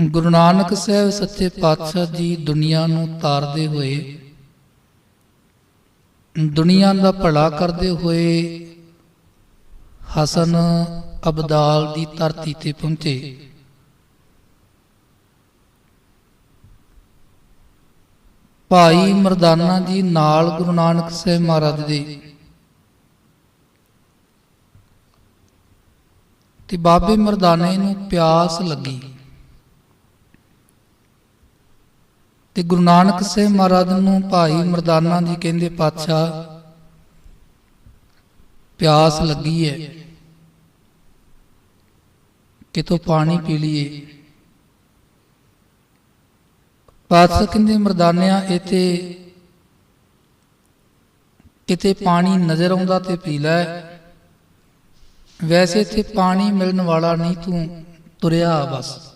ਗੁਰੂ ਨਾਨਕ ਸਾਹਿਬ ਸੱਚੇ ਪਾਤਸ਼ਾਹ ਜੀ ਦੁਨੀਆ ਨੂੰ ਤਾਰਦੇ ਹੋਏ, ਦੁਨੀਆ ਦਾ ਭਲਾ ਕਰਦੇ ਹੋਏ ਹਸਨ ਅਬਦਾਲ ਦੀ ਧਰਤੀ ਤੇ ਪਹੁੰਚੇ। ਭਾਈ ਮਰਦਾਨਾ ਜੀ ਨਾਲ ਗੁਰੂ ਨਾਨਕ ਸਾਹਿਬ ਮਹਾਰਾਜ ਦੇ ਤੇ ਬਾਬੇ ਮਰਦਾਨੇ ਨੂੰ ਪਿਆਸ ਲੱਗੀ। ਤੇ ਗੁਰੂ ਨਾਨਕ ਸਾਹਿਬ ਮਹਾਰਾਜ ਨੂੰ ਭਾਈ ਮਰਦਾਨਾ ਜੀ ਕਹਿੰਦੇ, ਪਾਤਸ਼ਾਹ, ਪਿਆਸ ਲੱਗੀ ਹੈ ਕਿਤੋਂ ਪਾਣੀ ਪੀ ਲਈਏ? ਪਾਤਸ਼ਾਹ ਕਹਿੰਦੇ, ਮਰਦਾਨਿਆਂ, ਇਥੇ ਕਿਤੇ ਪਾਣੀ ਨਜ਼ਰ ਆਉਂਦਾ ਤੇ ਪੀ ਲੈ। ਵੈਸੇ ਇੱਥੇ ਪਾਣੀ ਮਿਲਣ ਵਾਲਾ ਨਹੀਂ ਤੂੰ ਤੁਰਿਆ ਬਸ।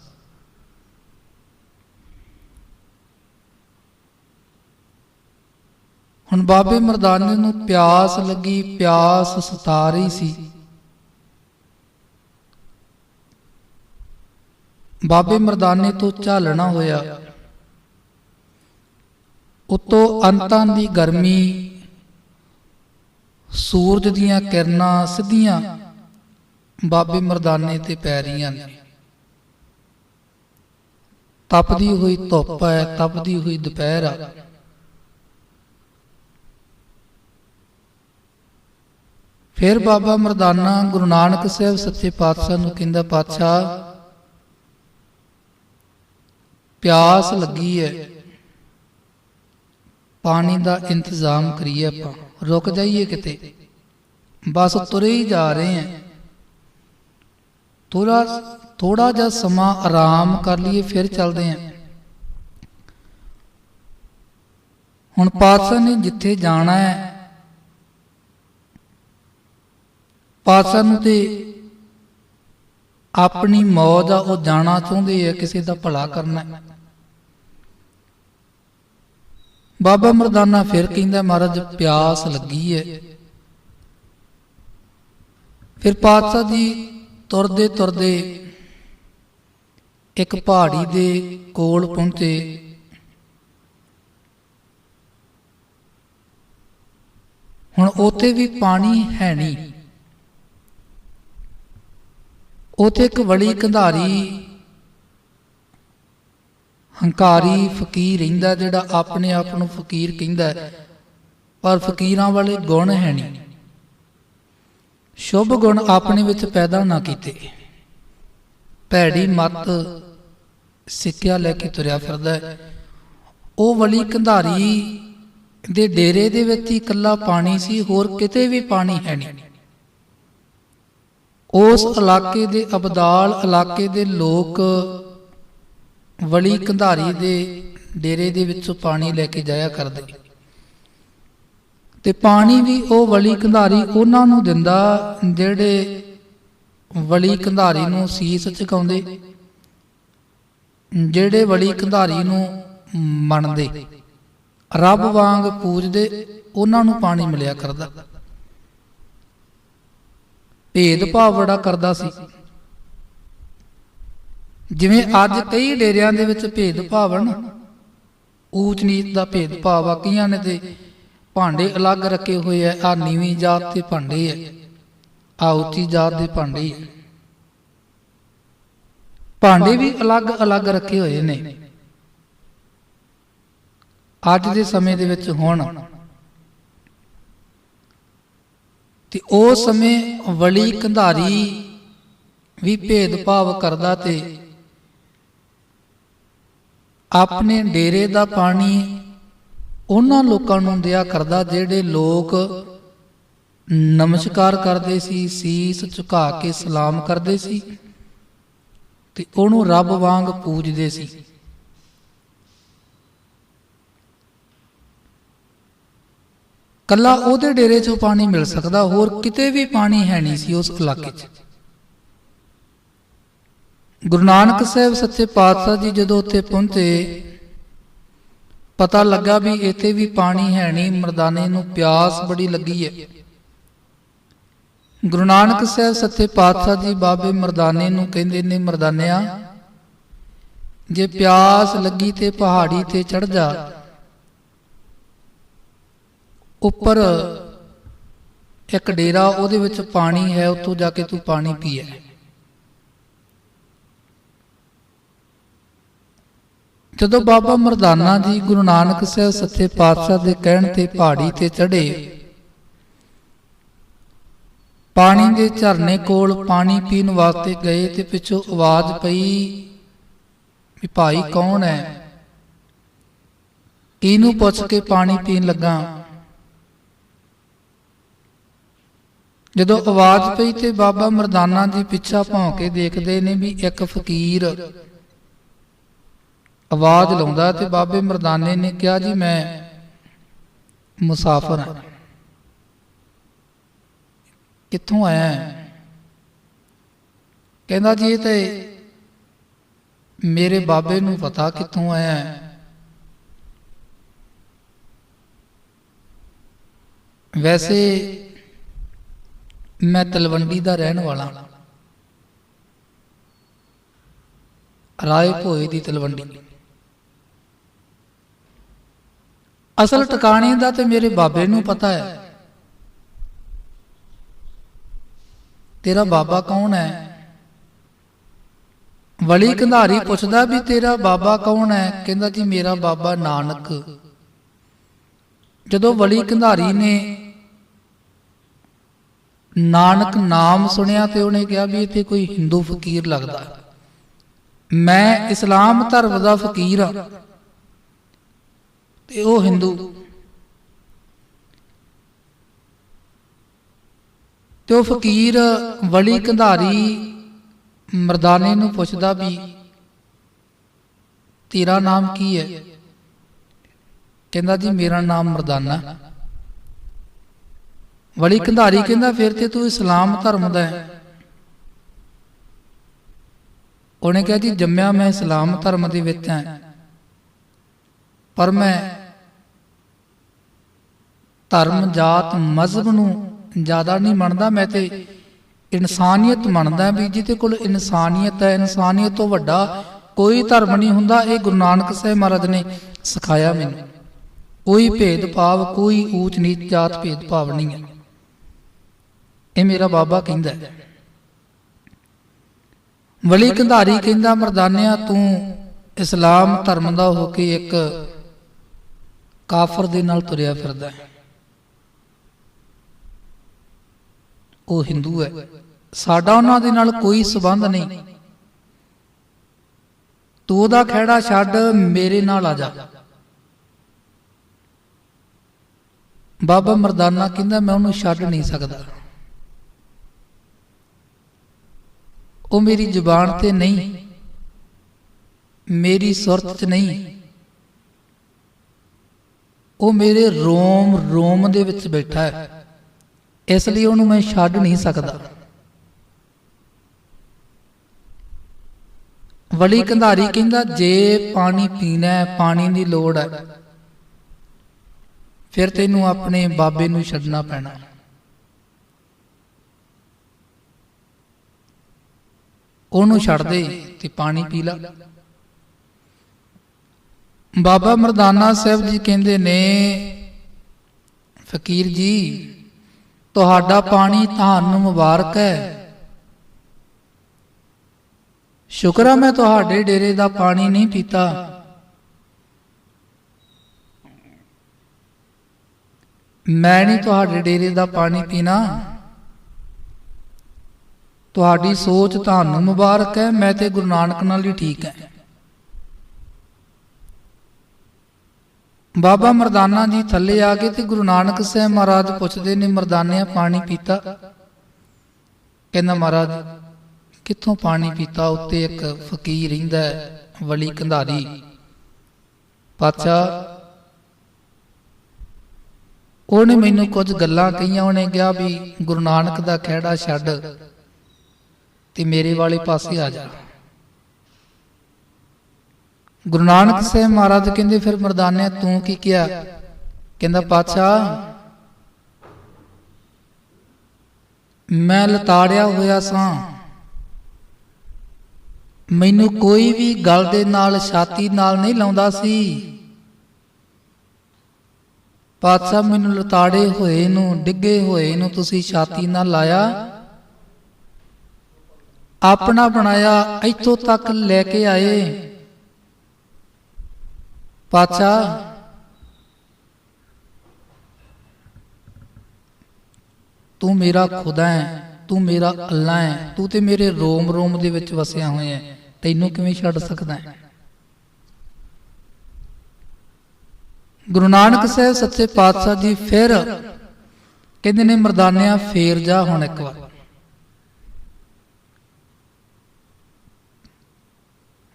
ਹੁਣ ਬਾਬੇ ਮਰਦਾਨੇ ਨੂੰ ਪਿਆਸ ਲੱਗੀ, ਪਿਆਸ ਸਤਾ ਰਹੀ ਸੀ। ਬਾਬੇ ਮਰਦਾਨੇ ਤੋਂ ਝਾਲਣਾ ਹੋਇਆ। ਉਤੋਂ ਅੰਤਾਂ ਦੀ ਗਰਮੀ, ਸੂਰਜ ਦੀਆਂ ਕਿਰਨਾਂ ਸਿੱਧੀਆਂ ਬਾਬੇ ਮਰਦਾਨੇ ਤੇ ਪੈ ਰਹੀਆਂ ਨੇ। ਤਪਦੀ ਹੋਈ ਧੁੱਪ ਹੈ, ਤਪਦੀ ਹੋਈ ਦੁਪਹਿਰ ਆ। ਫਿਰ ਬਾਬਾ ਮਰਦਾਨਾ ਗੁਰੂ ਨਾਨਕ ਸਾਹਿਬ ਸੱਚੇ ਪਾਤਸ਼ਾਹ ਨੂੰ ਕਹਿੰਦਾ, ਪਾਤਸ਼ਾਹ, ਪਿਆਸ ਲੱਗੀ ਹੈ। ਪਾਣੀ ਦਾ ਇੰਤਜ਼ਾਮ ਕਰੀਏ ਆਪਾਂ। ਰੁਕ ਜਾਈਏ ਕਿਤੇ। ਬਸ ਤੁਰੇ ਹੀ ਜਾ ਰਹੇ ਹਾਂ। ਥੋੜਾ ਥੋੜਾ ਜਿਹਾ ਸਮਾਂ ਆਰਾਮ ਕਰ ਲਈਏ, ਫਿਰ ਚੱਲਦੇ ਹਾਂ। ਹੁਣ ਪਾਤਸ਼ਾਹ ਨੇ ਜਿੱਥੇ ਜਾਣਾ ਹੈ ਪਾਤਸ਼ਾਹ ਨੂੰ ਤੇ ਆਪਣੀ ਮੌਜ ਆ, ਉਹ ਜਾਣਾ ਚਾਹੁੰਦੇ ਆ ਕਿਸੇ ਦਾ ਭਲਾ ਕਰਨਾ ਬਾਬਾ ਮਰਦਾਨਾ ਫਿਰ ਕਹਿੰਦਾ, ਮਹਾਰਾਜ, ਪਿਆਸ ਲੱਗੀ ਹੈ। ਫਿਰ ਪਾਤਸ਼ਾਹ ਜੀ ਤੁਰਦੇ ਤੁਰਦੇ ਇੱਕ ਪਹਾੜੀ ਦੇ ਕੋਲ ਪਹੁੰਚੇ। ਹੁਣ ਉੱਥੇ ਵੀ ਪਾਣੀ ਹੈ ਨਹੀਂ। ਉਥੇ ਇੱਕ ਵਲੀ ਕੰਧਾਰੀ ਹੰਕਾਰੀ ਫਕੀਰ ਰਹਿੰਦਾ ਜਿਹੜਾ ਆਪਣੇ ਆਪ ਨੂੰ ਫਕੀਰ ਕਹਿੰਦਾ ਪਰ ਫਕੀਰਾਂ ਵਾਲੇ ਗੁਣ ਹੈ ਨਹੀਂ। ਸ਼ੁਭ ਗੁਣ ਆਪਣੇ ਵਿੱਚ ਪੈਦਾ ਨਾ ਕੀਤੇ। ਭੈੜੀ ਮਤ ਸਿੱਖਿਆ ਲੈ ਕੇ ਤੁਰਿਆ ਫਿਰਦਾ ਉਹ ਵਲੀ ਕੰਧਾਰੀ ਦੇ ਡੇਰੇ ਦੇ ਵਿੱਚ ਹੀ ਇਕੱਲਾ ਪਾਣੀ ਸੀ, ਹੋਰ ਕਿਤੇ ਵੀ ਪਾਣੀ ਹੈ ਨਹੀਂ। ਉਸ ਇਲਾਕੇ ਦੇ ਅਬਦਾਲ ਇਲਾਕੇ ਦੇ ਲੋਕ ਵਲੀ ਕੰਧਾਰੀ ਦੇ ਡੇਰੇ ਦੇ ਵਿੱਚੋਂ ਪਾਣੀ ਲੈ ਕੇ ਜਾਇਆ ਕਰਦੇ। ਤੇ ਪਾਣੀ ਵੀ ਉਹ ਵਲੀ ਕੰਧਾਰੀ ਉਹਨਾਂ ਨੂੰ ਦਿੰਦਾ ਜਿਹੜੇ ਵਲੀ ਕੰਧਾਰੀ ਨੂੰ ਸੀਸ ਝੁਕਾਉਂਦੇ ਜਿਹੜੇ ਵਲੀ ਕੰਧਾਰੀ ਨੂੰ ਮੰਨਦੇ। ਰੱਬ ਵਾਂਗ ਪੂਜਦੇ, ਉਹਨਾਂ ਨੂੰ ਪਾਣੀ ਮਿਲਿਆ ਕਰਦਾ। ਭੇਦ ਭਾਵ ਬੜਾ ਕਰਦਾ ਸੀ। ਜਿਵੇਂ ਅੱਜ ਕਈ ਡੇਰਿਆਂ ਦੇ ਵਿੱਚ ਭੇਦ ਭਾਵ ਹਨ ਊਚ ਨੀਚ ਦਾ ਭੇਦ ਭਾਵ ਆ ਕਈਆਂ ਨੇ ਤੇ ਭਾਂਡੇ ਅਲੱਗ ਰੱਖੇ ਹੋਏ ਆ ਆ ਨੀਵੀਂ ਜਾਤ ਦੇ ਭਾਂਡੇ ਆ ਆ ਉੱਚੀ ਜਾਤ ਦੇ ਭਾਂਡੇ ਆ ਭਾਂਡੇ ਵੀ ਅਲੱਗ-ਅਲੱਗ ਰੱਖੇ ਹੋਏ ਨੇ। ਅੱਜ ਦੇ ਸਮੇਂ ਦੇ ਵਿੱਚ ਹੁਣ ਤੇ ਉਹ ਸਮੇਂ ਵਲੀ ਕੰਧਾਰੀ ਵੀ ਭੇਦਭਾਵ ਕਰਦਾ ਤੇ ਆਪਣੇ ਡੇਰੇ ਦਾ ਪਾਣੀ ਉਹਨਾਂ ਲੋਕਾਂ ਨੂੰ ਦਿਆ ਕਰਦਾ ਜਿਹੜੇ ਲੋਕ ਨਮਸਕਾਰ ਕਰਦੇ ਸੀ, ਸੀਸ ਝੁਕਾ ਕੇ ਸਲਾਮ ਕਰਦੇ ਸੀ ਤੇ ਉਹਨੂੰ ਰੱਬ ਵਾਂਗ ਪੂਜਦੇ ਸੀ। ਕੱਲਾ ਉਹਦੇ ਡੇਰੇ 'ਚੋਂ ਪਾਣੀ ਮਿਲ ਸਕਦਾ, ਹੋਰ ਕਿਤੇ ਵੀ ਪਾਣੀ ਹੈ ਨਹੀਂ ਸੀ ਉਸ ਇਲਾਕੇ 'ਚ। ਗੁਰੂ ਨਾਨਕ ਸਾਹਿਬ ਸੱਚੇ ਪਾਤਸ਼ਾਹ ਜੀ ਜਦੋਂ ਉੱਥੇ ਪਹੁੰਚੇ, ਪਤਾ ਲੱਗਾ ਵੀ ਇੱਥੇ ਵੀ ਪਾਣੀ ਹੈ ਨਹੀਂ, ਮਰਦਾਨੇ ਨੂੰ ਪਿਆਸ ਬੜੀ ਲੱਗੀ ਹੈ। ਗੁਰੂ ਨਾਨਕ ਸਾਹਿਬ ਸੱਚੇ ਪਾਤਸ਼ਾਹ ਜੀ ਬਾਬੇ ਮਰਦਾਨੇ ਨੂੰ ਕਹਿੰਦੇ ਨੇ, ਮਰਦਾਨਿਆ, ਜੇ ਪਿਆਸ ਲੱਗੀ ਤੇ ਪਹਾੜੀ ਤੇ ਚੜ ਜਾ ਉੱਪਰ ਇੱਕ ਡੇਰਾ ਉਹਦੇ ਵਿੱਚ ਪਾਣੀ ਹੈ, ਉੱਥੋਂ ਜਾ ਕੇ ਤੂੰ ਪਾਣੀ ਪੀਏ। ਜਦੋਂ ਬਾਬਾ ਮਰਦਾਨਾ ਜੀ ਗੁਰੂ ਨਾਨਕ ਸਾਹਿਬ ਸੱਚੇ ਪਾਤਸ਼ਾਹ ਦੇ ਕਹਿਣ ਤੇ ਪਹਾੜੀ ਤੇ ਚੜ੍ਹੇ, ਪਾਣੀ ਦੇ ਝਰਨੇ ਕੋਲ ਪਾਣੀ ਪੀਣ ਵਾਸਤੇ ਗਏ ਤੇ ਪਿੱਛੋਂ ਆਵਾਜ਼ ਪਈ ਵੀ ਭਾਈ ਕੌਣ ਹੈ? ਕਿਹਨੂੰ ਪੁੱਛ ਕੇ ਪਾਣੀ ਪੀਣ ਲੱਗਾ? ਜਦੋਂ ਆਵਾਜ਼ ਪਈ ਤੇ ਬਾਬਾ ਮਰਦਾਨਾ ਜੀ ਪਿੱਛਾ ਭੌਂ ਕੇ ਦੇਖਦੇ ਨੇ ਵੀ ਇੱਕ ਫਕੀਰ ਆਵਾਜ਼ ਲਾਉਂਦਾ ਤੇ ਬਾਬੇ ਮਰਦਾਨੇ ਨੇ ਕਿਹਾ ਜੀ ਮੈਂ ਮੁਸਾਫਰ ਹਾਂ ਕਿੱਥੋਂ ਆਇਆ ਹੈ? ਕਹਿੰਦਾ ਜੀ ਇਹ ਤੇ ਮੇਰੇ ਬਾਬੇ ਨੂੰ ਪਤਾ ਕਿੱਥੋਂ ਆਇਆ। ਵੈਸੇ ਮੈਂ ਤਲਵੰਡੀ ਦਾ ਰਹਿਣ ਵਾਲਾ। ਰਾਏ ਭੋਏ ਦੀ ਤਲਵੰਡੀ। ਅਸਲ ਟਿਕਾਣੇ ਦਾ ਤੇ ਮੇਰੇ ਬਾਬੇ ਨੂੰ ਪਤਾ ਹੈ। ਤੇਰਾ ਬਾਬਾ ਕੌਣ ਹੈ? ਵਲੀ ਕੰਧਾਰੀ ਪੁੱਛਦਾ ਵੀ ਤੇਰਾ ਬਾਬਾ ਕੌਣ ਹੈ? ਕਹਿੰਦਾ ਜੀ ਮੇਰਾ ਬਾਬਾ ਨਾਨਕ। ਜਦੋਂ ਵਲੀ ਕੰਧਾਰੀ ਨੇ ਨਾਨਕ ਨਾਮ ਸੁਣਿਆ ਤੇ ਉਹਨੇ ਕਿਹਾ ਵੀ ਇੱਥੇ ਕੋਈ ਹਿੰਦੂ ਫਕੀਰ ਲੱਗਦਾ। ਮੈਂ ਇਸਲਾਮ ਧਰਮ ਦਾ ਫਕੀਰ ਹਾਂ। ਤੇ ਉਹ ਹਿੰਦੂ। ਤੇ ਉਹ ਫਕੀਰ ਵਲੀ ਕੰਧਾਰੀ ਮਰਦਾਨੇ ਨੂੰ ਪੁੱਛਦਾ ਵੀ, ਤੇਰਾ ਨਾਮ ਕੀ ਹੈ? ਕਹਿੰਦਾ ਜੀ, ਮੇਰਾ ਨਾਮ ਮਰਦਾਨਾ। ਵਲੀ ਕੰਧਾਰੀ ਕਹਿੰਦਾ, ਫਿਰ ਤੇ ਤੂੰ ਇਸਲਾਮ ਧਰਮ ਦਾ ਹੈ। ਉਹਨੇ ਕਿਹਾ, ਜੀ, ਜੰਮਿਆ ਮੈਂ ਇਸਲਾਮ ਧਰਮ ਦੇ ਵਿੱਚ ਹਾਂ। ਪਰ ਮੈਂ ਧਰਮ, ਜਾਤ, ਮਜ਼ਹਬ ਨੂੰ ਜ਼ਿਆਦਾ ਨਹੀਂ ਮੰਨਦਾ। ਮੈਂ ਤੇ ਇਨਸਾਨੀਅਤ ਮੰਨਦਾ ਵੀ ਜਿਹਦੇ ਕੋਲ ਇਨਸਾਨੀਅਤ ਹੈ, ਇਨਸਾਨੀਅਤ ਤੋਂ ਵੱਡਾ ਕੋਈ ਧਰਮ ਨਹੀਂ ਹੁੰਦਾ। ਇਹ ਗੁਰੂ ਨਾਨਕ ਸਾਹਿਬ ਮਹਾਰਾਜ ਨੇ ਸਿਖਾਇਆ ਮੈਨੂੰ। ਕੋਈ ਭੇਦਭਾਵ, ਕੋਈ ਊਚ ਨੀਚ ਜਾਤ ਭੇਦਭਾਵ ਨਹੀਂ ਹੈ। ਇਹ ਮੇਰਾ ਬਾਬਾ ਕਹਿੰਦਾ ਵਲੀ ਕੰਧਾਰੀ ਕਹਿੰਦਾ, ਮਰਦਾਨਿਆ, ਤੂੰ ਇਸਲਾਮ ਧਰਮ ਦਾ ਹੋ ਕੇ ਇੱਕ ਕਾਫਰ ਦੇ ਨਾਲ ਤੁਰਿਆ ਫਿਰਦਾ ਹੈ। ਉਹ ਹਿੰਦੂ ਹੈ। ਸਾਡਾ ਉਹਨਾਂ ਦੇ ਨਾਲ ਕੋਈ ਸਬੰਧ ਨਹੀਂ। ਤੂੰ ਉਹਦਾ ਖਹਿੜਾ ਛੱਡ, ਮੇਰੇ ਨਾਲ ਆ ਜਾ। ਬਾਬਾ ਮਰਦਾਨਾ ਕਹਿੰਦਾ, ਮੈਂ ਉਹਨੂੰ ਛੱਡ ਨਹੀਂ ਸਕਦਾ। ਉਹ ਮੇਰੀ ਜ਼ੁਬਾਨ ਤੇ ਨਹੀਂ। ਮੇਰੀ ਸੁਰਤ 'ਚ ਨਹੀਂ। ਉਹ ਮੇਰੇ ਰੋਮ ਰੋਮ ਦੇ ਵਿੱਚ ਬੈਠਾ ਹੈ। ਇਸ ਲਈ ਉਹਨੂੰ ਮੈਂ ਛੱਡ ਨਹੀਂ ਸਕਦਾ। ਵਲੀ ਕੰਧਾਰੀ ਕਹਿੰਦਾ, ਜੇ ਪਾਣੀ ਪੀਣਾ ਹੈ, ਪਾਣੀ ਦੀ ਲੋੜ ਹੈ, ਫਿਰ ਤੈਨੂੰ ਆਪਣੇ ਬਾਬੇ ਨੂੰ ਛੱਡਣਾ ਪੈਣਾ ਉਹਨੂੰ ਛੱਡ ਦੇ ਤੇ ਪਾਣੀ ਪੀ ਲੈ। ਬਾਬਾ ਮਰਦਾਨਾ ਸਾਹਿਬ ਜੀ ਕਹਿੰਦੇ ਨੇ ਫਕੀਰ ਜੀ ਤੁਹਾਡਾ ਪਾਣੀ ਤੁਹਾਨੂੰ ਮੁਬਾਰਕ ਹੈ। ਸ਼ੁਕਰ ਹੈ ਮੈਂ ਤੁਹਾਡੇ ਡੇਰੇ ਦਾ ਪਾਣੀ ਨਹੀਂ ਪੀਤਾ। ਮੈਂ ਨਹੀਂ ਤੁਹਾਡੇ ਡੇਰੇ ਦਾ ਪਾਣੀ ਪੀਣਾ। ਤੁਹਾਡੀ ਸੋਚ ਤੁਹਾਨੂੰ ਮੁਬਾਰਕ ਹੈ, ਮੈਂ ਤੇ ਗੁਰੂ ਨਾਨਕ ਨਾਲ ਹੀ ਠੀਕ ਹੈ। ਬਾਬਾ ਮਰਦਾਨਾ ਜੀ ਥੱਲੇ ਆ ਕੇ ਤੇ ਗੁਰੂ ਨਾਨਕ ਸਾਹਿਬ ਮਹਾਰਾਜ ਪੁੱਛਦੇ ਨੇ, ਮਰਦਾਨਿਆ ਪਾਣੀ ਪੀਤਾ? ਕਹਿੰਦਾ ਮਹਾਰਾਜ, ਕਿੱਥੋਂ ਪਾਣੀ ਪੀਤਾ? ਉੱਤੇ ਇੱਕ ਫਕੀਰ ਰਹਿੰਦਾ ਵਲੀ ਕੰਧਾਰੀ। ਪਾਤਸ਼ਾਹ, ਉਹਨੇ ਮੈਨੂੰ ਕੁਝ ਗੱਲਾਂ ਕਹੀਆਂ, ਉਹਨੇ ਕਿਹਾ ਵੀ ਗੁਰੂ ਨਾਨਕ ਦਾ ਖਹਿੜਾ ਛੱਡ। ਤੇ ਮੇਰੇ ਵਾਲੇ ਪਾਸੇ ਆ ਜਾ। ਗੁਰੂ ਨਾਨਕ ਸਾਹਿਬ ਮਹਾਰਾਜ ਕਹਿੰਦੇ ਫਿਰ ਮਰਦਾਨੇ ਤੂੰ ਕੀ ਕਿਹਾ? ਕਹਿੰਦਾ ਪਾਤਸ਼ਾਹ ਮੈਂ ਲਤਾੜਿਆ ਹੋਇਆ ਸਾਂ। ਮੈਨੂੰ ਕੋਈ ਵੀ ਗਲ ਦੇ ਨਾਲ ਛਾਤੀ ਨਾਲ ਨਹੀਂ ਲਾਉਂਦਾ ਸੀ। ਪਾਤਸ਼ਾਹ ਮੈਨੂੰ ਲਤਾੜੇ ਹੋਏ ਨੂੰ ਡਿੱਗੇ ਹੋਏ ਨੂੰ ਤੁਸੀਂ ਛਾਤੀ ਨਾਲ ਲਾਇਆ। ਆਪਣਾ ਬਣਾਇਆ ਇੱਥੋਂ ਤੱਕ ਲੈ ਕੇ ਆਏ। ਪਾਤਸ਼ਾਹ, ਤੂੰ ਮੇਰਾ ਖੁਦਾ ਹੈ, ਤੂੰ ਮੇਰਾ ਅੱਲਾ ਹੈ, ਤੂੰ ਤੇ ਮੇਰੇ ਰੋਮ ਰੋਮ ਦੇ ਵਿੱਚ ਵਸਿਆ ਹੋਇਆ ਹੈ, ਤੈਨੂੰ ਕਿਵੇਂ ਛੱਡ ਸਕਦਾ ਹੈ? ਗੁਰੂ ਨਾਨਕ ਸਾਹਿਬ ਸੱਚੇ ਪਾਤਸ਼ਾਹ ਜੀ ਫਿਰ ਕਹਿੰਦੇ ਨੇ ਮਰਦਾਨਿਆਂ ਫੇਰ ਜਾ ਹੁਣ ਇੱਕ ਵਾਰ।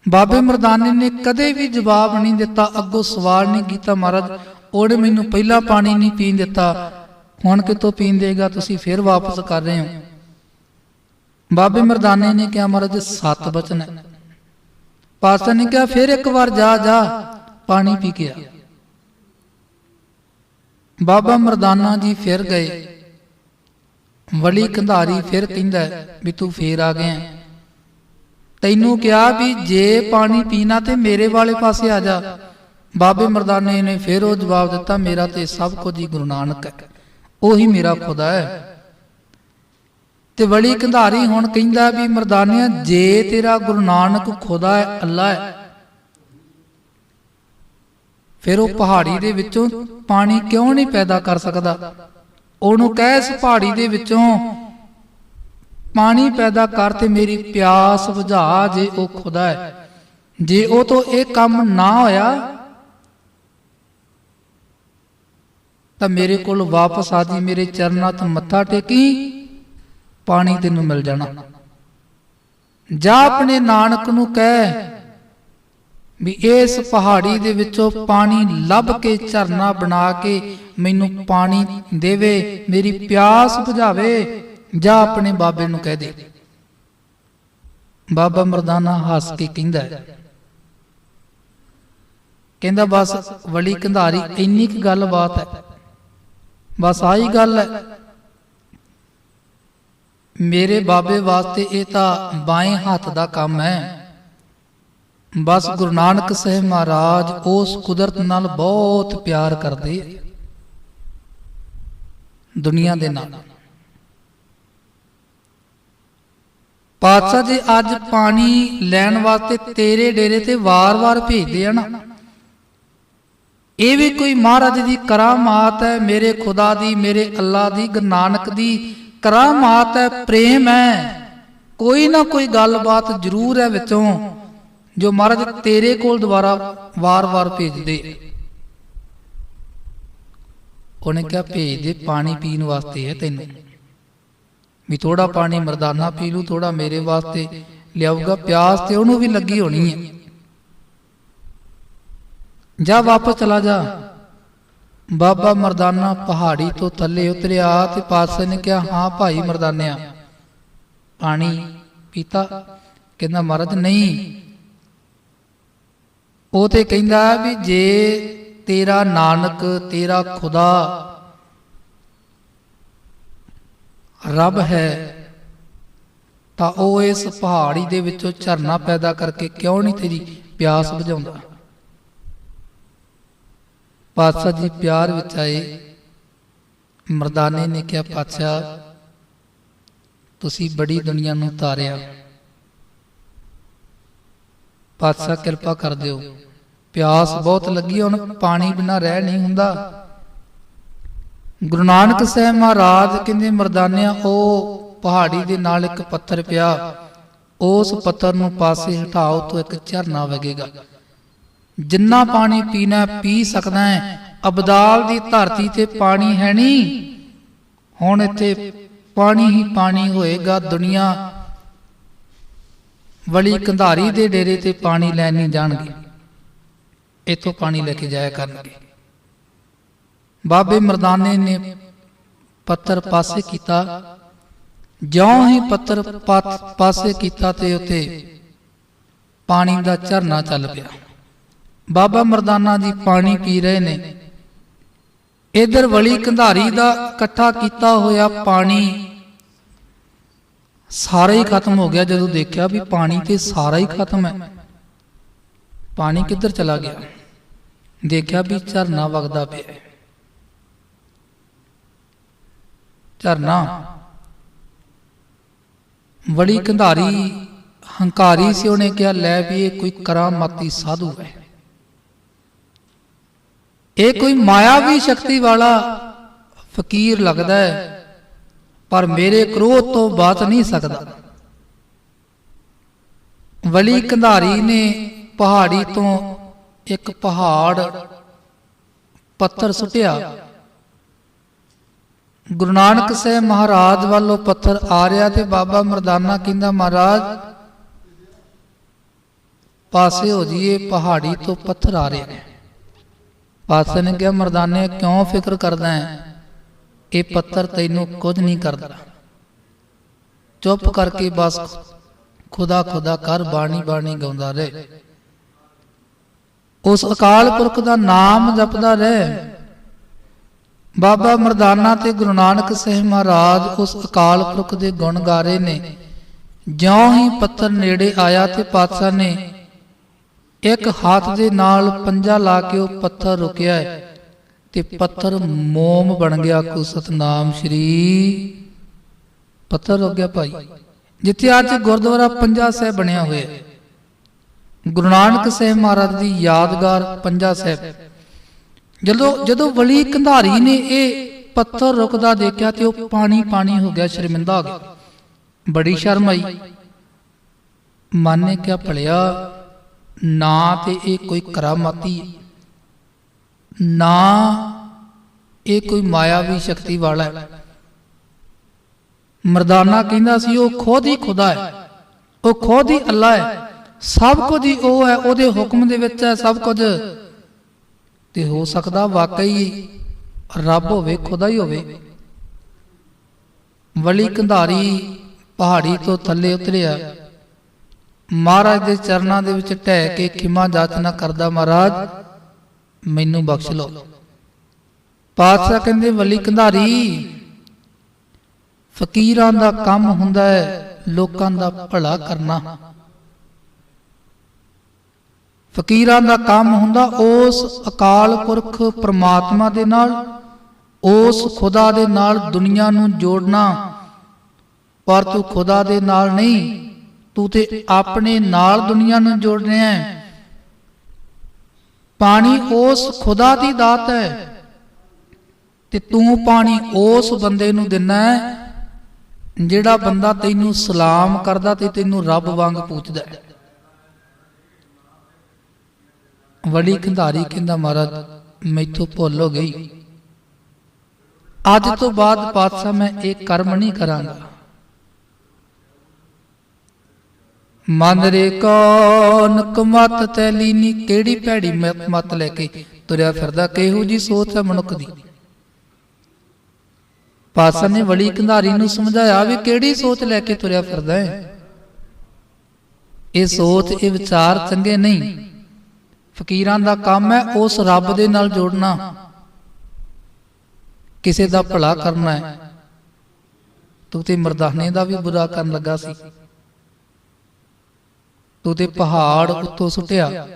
ਬਾਬੇ ਮਰਦਾਨੇ ਨੇ ਕਦੇ ਵੀ ਜਵਾਬ ਨਹੀਂ ਦਿੱਤਾ, ਅੱਗੋਂ ਸਵਾਲ ਨਹੀਂ ਕੀਤਾ ਮਹਾਰਾਜ। ਉਹਨੇ ਮੈਨੂੰ ਪਹਿਲਾਂ ਪਾਣੀ ਨਹੀਂ ਪੀਣ ਦਿੱਤਾ। ਹੁਣ ਕਿਤੋਂ ਪੀਣ ਦੇਗਾ, ਤੁਸੀਂ ਫਿਰ ਵਾਪਸ ਕਰ ਰਹੇ ਹੋ। ਬਾਬੇ ਮਰਦਾਨੇ ਨੇ ਕਿਹਾ, ਮਹਾਰਾਜ, ਸੱਤ ਬਚਨ ਹੈ। ਪਾਤਸ਼ਾਹ ਨੇ ਕਿਹਾ, ਫਿਰ ਇੱਕ ਵਾਰ ਜਾ ਜਾ, ਪਾਣੀ ਪੀ ਕੇ ਆ। ਬਾਬਾ ਮਰਦਾਨਾ ਜੀ ਫਿਰ ਗਏ। ਵਲੀ ਕੰਧਾਰੀ ਫਿਰ ਕਹਿੰਦਾ ਵੀ ਤੂੰ ਫੇਰ ਆ ਗਿਆ ਤੈਨੂੰ ਕਿਹਾ ਵੀ ਜੇ ਪਾਣੀ ਪੀਣਾ ਤੇ ਮੇਰੇ ਵਾਲੇ ਪਾਸੇ ਆ ਜਾ। ਬਾਬੇ ਮਰਦਾਨੇ ਨੇ ਫਿਰ ਉਹ ਜਵਾਬ ਦਿੱਤਾ, ਮੇਰਾ ਤੇ ਸਭ ਕੁਝ ਹੀ ਗੁਰੂ ਨਾਨਕ ਹੈ। ਉਹੀ ਮੇਰਾ ਖੁਦਾ ਹੈ। ਤੇ ਵਲੀ ਕੰਧਾਰੀ ਹੁਣ ਕਹਿੰਦਾ ਵੀ ਮਰਦਾਨਿਆ, ਜੇ ਤੇਰਾ ਗੁਰੂ ਨਾਨਕ ਖੁਦਾ ਹੈ, ਅੱਲਾ ਹੈ। ਫਿਰ ਉਹ ਪਹਾੜੀ ਦੇ ਵਿੱਚੋਂ ਪਾਣੀ ਕਿਉਂ ਨਹੀਂ ਪੈਦਾ ਕਰ ਸਕਦਾ? ਉਹਨੂੰ ਕਹਿ ਇਸ ਪਹਾੜੀ ਦੇ ਵਿੱਚੋਂ ਪਾਣੀ ਪੈਦਾ ਕਰ ਤੇ ਮੇਰੀ ਪਿਆਸ ਬੁਝਾ ਜੇ ਉਹ ਖੁਦਾ ਹੈ। ਜੇ ਉਹ ਤੋਂ ਇਹ ਕੰਮ ਨਾ ਹੋਇਆ, ਤਾਂ ਮੇਰੇ ਕੋਲ ਵਾਪਸ ਆ ਜੀ, ਮੇਰੇ ਚਰਨਾਂ ਤੇ ਮੱਥਾ ਟੇਕੀ, ਪਾਣੀ ਤੈਨੂੰ ਮਿਲ ਜਾਣਾ। ਜਾ ਆਪਣੇ ਨਾਨਕ ਨੂੰ ਕਹਿ ਵੀ ਇਸ ਪਹਾੜੀ ਦੇ ਵਿੱਚੋਂ ਪਾਣੀ ਲੱਭ ਕੇ, ਝਰਨਾ ਬਣਾ ਕੇ ਮੈਨੂੰ ਪਾਣੀ ਦੇਵੇ, ਮੇਰੀ ਪਿਆਸ ਬੁਝਾਵੇ। ਜਾਂ ਆਪਣੇ ਬਾਬੇ ਨੂੰ ਕਹਿ ਦੇ। ਬਾਬਾ ਮਰਦਾਨਾ ਹੱਸ ਕੇ ਕਹਿੰਦਾ ਹੈ। ਕਹਿੰਦਾ, ਬਸ ਵਲੀ ਕੰਧਾਰੀ, ਇੰਨੀ ਕੁ ਗੱਲ ਬਾਤ ਹੈ। ਬਸ ਆਹੀ ਗੱਲ ਹੈ। ਮੇਰੇ ਬਾਬੇ ਵਾਸਤੇ ਇਹ ਤਾਂ ਬਾਏਂ ਹੱਥ ਦਾ ਕੰਮ ਹੈ। ਬਸ ਗੁਰੂ ਨਾਨਕ ਸਾਹਿਬ ਮਹਾਰਾਜ ਉਸ ਕੁਦਰਤ ਨਾਲ ਬਹੁਤ ਪਿਆਰ ਕਰਦੇ ਆ। ਦੁਨੀਆ ਦੇ ਨਾਲ। ਪਾਤਸ਼ਾਹ ਜੀ, ਅੱਜ ਪਾਣੀ ਲੈਣ ਵਾਸਤੇ ਤੇਰੇ ਡੇਰੇ ਤੇ ਵਾਰ-ਵਾਰ ਭੇਜਦੇ ਆ ਨਾ। ਇਹ ਵੀ ਕੋਈ ਮਹਾਰਾਜ ਦੀ ਕਰਾਮਾਤ ਹੈ, ਮੇਰੇ ਖੁਦਾ ਦੀ, ਮੇਰੇ ਅੱਲਾ ਦੀ, ਗੁਰੂ ਨਾਨਕ ਦੀ ਕਰਾਮਾਤ ਹੈ, ਪ੍ਰੇਮ ਹੈ। ਕੋਈ ਨਾ ਕੋਈ ਗੱਲਬਾਤ ਜ਼ਰੂਰ ਹੈ ਵਿੱਚੋਂ, ਜੋ ਮਹਾਰਾਜ ਤੇਰੇ ਕੋਲ ਦੁਬਾਰਾ ਵਾਰ-ਵਾਰ ਭੇਜਦੇ। ਉਹਨੇ ਕਿਹਾ, ਭੇਜ ਦੇ, ਪਾਣੀ ਪੀਣ ਵਾਸਤੇ ਹੈ ਤੈਨੂੰ। ਵੀ ਥੋੜਾ ਪਾਣੀ ਮਰਦਾਨਾ ਪੀ ਲੂ ਥੋੜਾ ਮੇਰੇ ਵਾਸਤੇ ਲਿਆਊਗਾ, ਪਿਆਸ ਤੇ ਉਹਨੂੰ ਵੀ ਲੱਗੀ ਹੋਣੀ ਹੈ। ਜਾ ਵਾਪਸ ਚਲਾ ਜਾ। ਬਾਬਾ ਮਰਦਾਨਾ ਪਹਾੜੀ ਤੋਂ ਥੱਲੇ ਉਤਰਿਆ ਤੇ ਪਾਤਸ਼ਾਹ ਨੇ ਕਿਹਾ, ਹਾਂ ਭਾਈ ਮਰਦਾਨਿਆ। ਪਾਣੀ ਪੀਤਾ। ਕਹਿੰਦਾ, ਮਹਾਰਾਜ, ਨਹੀਂ। ਉਹ ਤੇ ਕਹਿੰਦਾ ਵੀ ਜੇ ਤੇਰਾ ਨਾਨਕ, ਤੇਰਾ ਖੁਦਾ ਰੱਬ ਹੈ, ਤਾਂ ਉਹ ਇਸ ਪਹਾੜੀ ਦੇ ਵਿੱਚੋਂ ਝਰਨਾ ਪੈਦਾ ਕਰਕੇ ਕਿਉਂ ਨਹੀਂ ਤੇਰੀ ਪਿਆਸ ਬੁਝਾਉਂਦਾ? ਪਾਤਸ਼ਾਹ ਜੀ ਪਿਆਰ ਵਿੱਚ ਆਏ। ਮਰਦਾਨੇ ਨੇ ਕਿਹਾ, ਪਾਤਸ਼ਾਹ, ਤੁਸੀਂ ਬੜੀ ਦੁਨੀਆ ਨੂੰ ਤਾਰਿਆ। ਪਾਤਸ਼ਾਹ ਕਿਰਪਾ ਕਰ ਦਿਓ। ਪਿਆਸ ਬਹੁਤ ਲੱਗੀ, ਹੁਣ ਪਾਣੀ ਬਿਨਾ ਰਹਿ ਨਹੀਂ ਹੁੰਦਾ। ਗੁਰੂ ਨਾਨਕ ਸਾਹਿਬ ਮਹਾਰਾਜ ਕਹਿੰਦੇ, ਮਰਦਾਨਿਆ, ਉਹ ਪਹਾੜੀ ਦੇ ਨਾਲ ਇੱਕ ਪੱਥਰ ਪਿਆ। ਉਸ ਪੱਥਰ ਨੂੰ ਪਾਸੇ ਹਟਾਓ ਤੋਂ ਇੱਕ ਝਰਨਾ ਵਗੇਗਾ। ਜਿੰਨਾ ਪਾਣੀ ਪੀਣਾ, ਪੀ ਸਕਦਾ ਹੈ। ਅਬਦਾਲ ਦੀ ਧਰਤੀ ਤੇ ਪਾਣੀ ਹੈ ਨਹੀਂ। ਹੁਣ ਇੱਥੇ ਪਾਣੀ ਹੀ ਪਾਣੀ ਹੋਏਗਾ। ਦੁਨੀਆ ਵਲੀ ਕੰਧਾਰੀ ਦੇ ਡੇਰੇ ਤੇ ਪਾਣੀ ਲੈਣ ਨਹੀਂ ਜਾਣਗੇ। ਇਥੋਂ ਪਾਣੀ ਲੈ ਕੇ ਜਾਇਆ ਕਰਨਗੇ। ਬਾਬੇ ਮਰਦਾਨੇ ਨੇ ਪੱਤਰ ਪਾਸੇ ਕੀਤਾ। ਜਿਉਂ ਹੀ ਪੱਤਰ ਪਾ- ਪਾਸੇ ਕੀਤਾ ਤੇ ਉਤੇ ਪਾਣੀ ਦਾ ਝਰਨਾ ਚੱਲ ਪਿਆ। ਬਾਬਾ ਮਰਦਾਨਾ ਜੀ ਪਾਣੀ ਪੀ ਰਹੇ ਨੇ। ਇਧਰ ਵਲੀ ਕੰਧਾਰੀ ਦਾ ਇਕੱਠਾ ਕੀਤਾ ਹੋਇਆ ਪਾਣੀ ਸਾਰਾ ਹੀ ਖਤਮ ਹੋ ਗਿਆ। ਜਦੋਂ ਦੇਖਿਆ ਵੀ ਪਾਣੀ ਤੇ ਸਾਰਾ ਹੀ ਖਤਮ ਹੈ। ਪਾਣੀ ਕਿੱਧਰ ਚਲਾ ਗਿਆ? ਦੇਖਿਆ ਵੀ ਝਰਨਾ ਵਗਦਾ ਪਿਆ ਹੈ ਝਰਨਾ। ਬੜੀ ਕੰਧਾਰੀ ਹੰਕਾਰੀ ਸੀ, ਉਹਨੇ ਕਿਹਾ, ਲੈ ਵੀ ਇਹ ਕੋਈ ਕਰਾਮਾਤੀ ਸਾਧੂ ਹੈ। ਇਹ ਕੋਈ ਮਾਇਆਵੀ ਸ਼ਕਤੀ ਵਾਲਾ ਫਕੀਰ ਲੱਗਦਾ ਹੈ, ਪਰ ਮੇਰੇ ਕ੍ਰੋਧ ਤੋਂ ਬਾਤ ਨਹੀਂ ਸਕਦਾ। ਵਲੀ ਕੰਧਾਰੀ ਨੇ ਪਹਾੜੀ ਤੋਂ ਇੱਕ ਪਹਾੜ ਪੱਥਰ ਸੁੱਟਿਆ। ਗੁਰੂ ਨਾਨਕ ਸਾਹਿਬ ਮਹਾਰਾਜ ਵੱਲੋਂ ਪੱਥਰ ਆ ਰਿਹਾ ਤੇ ਬਾਬਾ ਮਰਦਾਨਾ ਕਹਿੰਦਾ, ਮਹਾਰਾਜ, ਪਾਸੇ ਹੋ ਜੀਏ ਪਹਾੜੀ ਤੋਂ ਪੱਥਰ ਆ ਰਿਹਾ ਨੇ। ਪਾਸੇ ਨੇ ਕਿਹਾ, ਮਰਦਾਨੇ, ਕਿਉਂ ਫਿਕਰ ਕਰਦਾ ਹੈ? ਇਹ ਪੱਥਰ ਤੈਨੂੰ ਕੁਝ ਨਹੀਂ ਕਰਦਾ। ਚੁੱਪ ਕਰਕੇ ਬਸ ਖੁਦਾ ਖੁਦਾ ਕਰ ਬਾਣੀ ਬਾਣੀ ਗਾਉਂਦਾ ਰਹੇ। ਉਸ ਅਕਾਲ ਪੁਰਖ ਦਾ ਨਾਮ ਜਪਦਾ ਰਹੇ। ਬਾਬਾ ਮਰਦਾਨਾ ਤੇ ਗੁਰੂ ਨਾਨਕ ਸਾਹਿਬ ਮਹਾਰਾਜ ਉਸ ਅਕਾਲ ਪੁਰਖ ਦੇ ਗੁਣ ਗਾ ਰਹੇ ਨੇ। ਜਿਉਂ ਹੀ ਪੱਥਰ ਨੇੜੇ ਆਇਆ ਤੇ ਪਾਤਸ਼ਾਹ ਨੇ ਇੱਕ ਹੱਥ ਦੇ ਨਾਲ ਪੰਜਾ ਲਾ ਕੇ ਉਹ ਪੱਥਰ ਰੁਕਿਆ ਤੇ ਪੱਥਰ ਮੋਮ ਬਣ ਗਿਆ ਕੋ ਸਤਨਾਮ ਸ਼੍ਰੀ ਪੱਥਰ ਰੁਕ ਗਿਆ ਭਾਈ। ਜਿੱਥੇ ਅੱਜ ਗੁਰਦੁਆਰਾ ਪੰਜਾ ਸਾਹਿਬ ਬਣਿਆ ਹੋਇਆ ਗੁਰੂ ਨਾਨਕ ਸਾਹਿਬ ਮਹਾਰਾਜ ਦੀ ਯਾਦਗਾਰ ਪੰਜਾ ਸਾਹਿਬ। ਜਦੋਂ ਜਦੋਂ ਵਲੀ ਕੰਧਾਰੀ ਨੇ ਇਹ ਪੱਥਰ ਰੁਕਦਾ ਦੇਖਿਆ ਤੇ ਉਹ ਪਾਣੀ ਪਾਣੀ ਹੋ ਗਿਆ ਸ਼ਰਮਿੰਦਾ ਹੋ ਗਿਆ ਬੜੀ ਸ਼ਰਮ ਆਈ। ਮਨ ਨੇ ਕਿਹਾ ਭਲਿਆ ਨਾ ਤੇ ਇਹ ਕੋਈ ਕਰਾਮਾਤੀ ਨਾ ਇਹ ਕੋਈ ਮਾਇਆਵੀ ਸ਼ਕਤੀ ਵਾਲਾ ਹੈ। ਮਰਦਾਨਾ ਕਹਿੰਦਾ ਸੀ ਉਹ ਖੁਦ ਹੀ ਖੁਦਾ ਹੈ ਉਹ ਖੁਦ ਹੀ ਅੱਲਾ ਹੈ। ਸਭ ਕੁਝ ਹੀ ਉਹ ਹੈ। ਉਹਦੇ ਹੁਕਮ ਦੇ ਵਿੱਚ ਹੈ ਸਭ ਕੁਝ। ਤੇ ਹੋ ਸਕਦਾ ਵਾਕਈ ਰੱਬ ਹੋਵੇ, ਖੁਦਾ ਹੀ ਹੋਵੇ। ਵਲੀ ਕੰਧਾਰੀ ਪਹਾੜੀ ਤੋਂ ਥੱਲੇ ਉਤਰਿਆ। ਮਹਾਰਾਜ ਦੇ ਚਰਨਾਂ ਦੇ ਵਿੱਚ ਢਹਿ ਕੇ ਖਿਮਾ ਜਾਚਨਾ ਕਰਦਾ, ਮਹਾਰਾਜ, ਮੈਨੂੰ ਬਖਸ਼ ਲਓ। ਪਾਤਸ਼ਾਹ ਕਹਿੰਦੇ, ਵਲੀ ਕੰਧਾਰੀ, ਫਕੀਰਾਂ ਦਾ ਕੰਮ ਹੁੰਦਾ ਹੈ, ਲੋਕਾਂ ਦਾ ਭਲਾ ਕਰਨਾ। ਫਕੀਰਾਂ ਦਾ ਕੰਮ ਹੁੰਦਾ ਉਸ ਅਕਾਲ ਪੁਰਖ ਪ੍ਰਮਾਤਮਾ ਦੇ ਨਾਲ, ਉਸ ਖੁਦਾ ਦੇ ਨਾਲ ਦੁਨੀਆ ਨੂੰ ਜੋੜਨਾ। ਪਰ ਤੂੰ ਖੁਦਾ ਦੇ ਨਾਲ ਨਹੀਂ, ਤੂੰ ਤੇ ਆਪਣੇ ਨਾਲ ਦੁਨੀਆ ਨੂੰ ਜੋੜ ਰਿਹਾ ਹੈ। ਪਾਣੀ ਉਸ ਖੁਦਾ ਦੀ ਦਾਤ ਹੈ ਤੇ ਤੂੰ ਪਾਣੀ ਉਸ ਬੰਦੇ ਨੂੰ ਦਿੰਨਾ ਹੈ, ਜਿਹੜਾ ਬੰਦਾ ਤੈਨੂੰ ਸਲਾਮ ਕਰਦਾ ਤੇ ਤੈਨੂੰ ਰੱਬ ਵਾਂਗ ਪੁੱਛਦਾ ਹੈ। ਵਲੀ ਕੰਧਾਰੀ ਕਹਿੰਦਾ, ਮਹਾਰਾਜ, ਮੈਥੋਂ ਭੁੱਲ ਹੋ ਗਈ। ਅੱਜ ਤੋਂ ਬਾਅਦ ਪਾਤਸ਼ਾਹ ਮੈਂ ਇਹ ਕਰਮ ਨਹੀਂ ਕਰਾਂਗਾ। ਮਨ ਰੇ ਕੌਨ ਕਮਤ ਤੈਲੀ ਨੀ ਕਿਹੜੀ ਭੈੜੀ ਮਤ ਮਤ ਲੈ ਕੇ ਤੁਰਿਆ ਫਿਰਦਾ, ਕਿਹੋ ਜੀ ਸੋਚ ਹੈ ਮਨੁੱਖ ਦੀ? ਪਾਤਸ਼ਾਹ ਨੇ ਵਲੀ ਕੰਧਾਰੀ ਨੂੰ ਸਮਝਾਇਆ ਵੀ ਕਿਹੜੀ ਸੋਚ ਲੈ ਕੇ ਤੁਰਿਆ ਫਿਰਦਾ ਹੈ। ਇਹ ਸੋਚ, ਇਹ ਵਿਚਾਰ ਚੰਗੇ ਨਹੀਂ। ਫਕੀਰਾਂ ਦਾ ਕੰਮ ਹੈ ਉਸ ਰੱਬ ਦੇ ਨਾਲ ਜੋੜਨਾ। ਕਿਸੇ ਦਾ ਭਲਾ ਕਰਨਾ ਹੈ। ਤੂੰ ਤੇ ਮਰਦਾਨੇ ਦਾ ਵੀ ਬੁਰਾ ਕਰਨ ਲੱਗਾ ਸੀ। ਤੂੰ ਤੇ ਪਹਾੜ ਉੱਤੋਂ ਸੁੱਟਿਆ।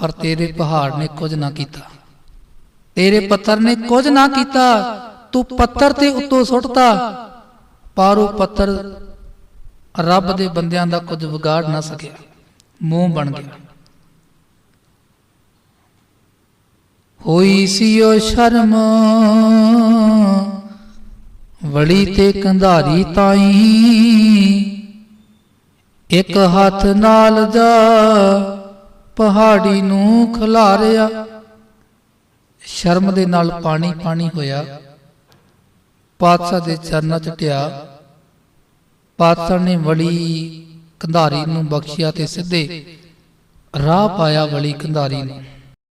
ਪਰ ਤੇਰੇ ਪਹਾੜ ਨੇ ਕੁਝ ਨਾ ਕੀਤਾ। ਤੇਰੇ ਪੱਥਰ ਨੇ ਕੁਝ ਨਾ ਕੀਤਾ। ਤੂੰ ਪੱਥਰ ਤੇ ਉੱਤੋਂ ਸੁੱਟਤਾ। ਪਰ ਉਹ ਪੱਥਰ ਰੱਬ ਦੇ ਬੰਦਿਆਂ ਦਾ ਕੁਝ ਵਿਗਾੜ ਨਾ ਸਕਿਆ। ਮੂੰਹ ਬਣ ਗਿਆ। ਹੋਈ ਸੀ ਉਹ ਸ਼ਰਮ। ਵੜੀ ਤੇ ਕੰਧਾਰੀ ਤਾਈ। ਇੱਕ ਹੱਥ ਨਾਲ ਜਾ ਪਹਾੜੀ ਨੂੰ ਖਿਲਾਰਿਆ। ਸ਼ਰਮ ਦੇ ਨਾਲ ਪਾਣੀ ਪਾਣੀ ਹੋਇਆ। ਪਾਤਸ਼ਾਹ ਦੇ ਚਰਨਾਂ 'ਚ ਟਿਆ। ਪਾਤਸ਼ਾਹ ਨੇ ਵਲੀ ਕੰਧਾਰੀ ਨੂੰ ਬਖਸ਼ਿਆ ਤੇ ਸਿੱਧੇ ਰਾਹ ਪਾਇਆ ਵਲੀ ਕੰਧਾਰੀ ਨੂੰ।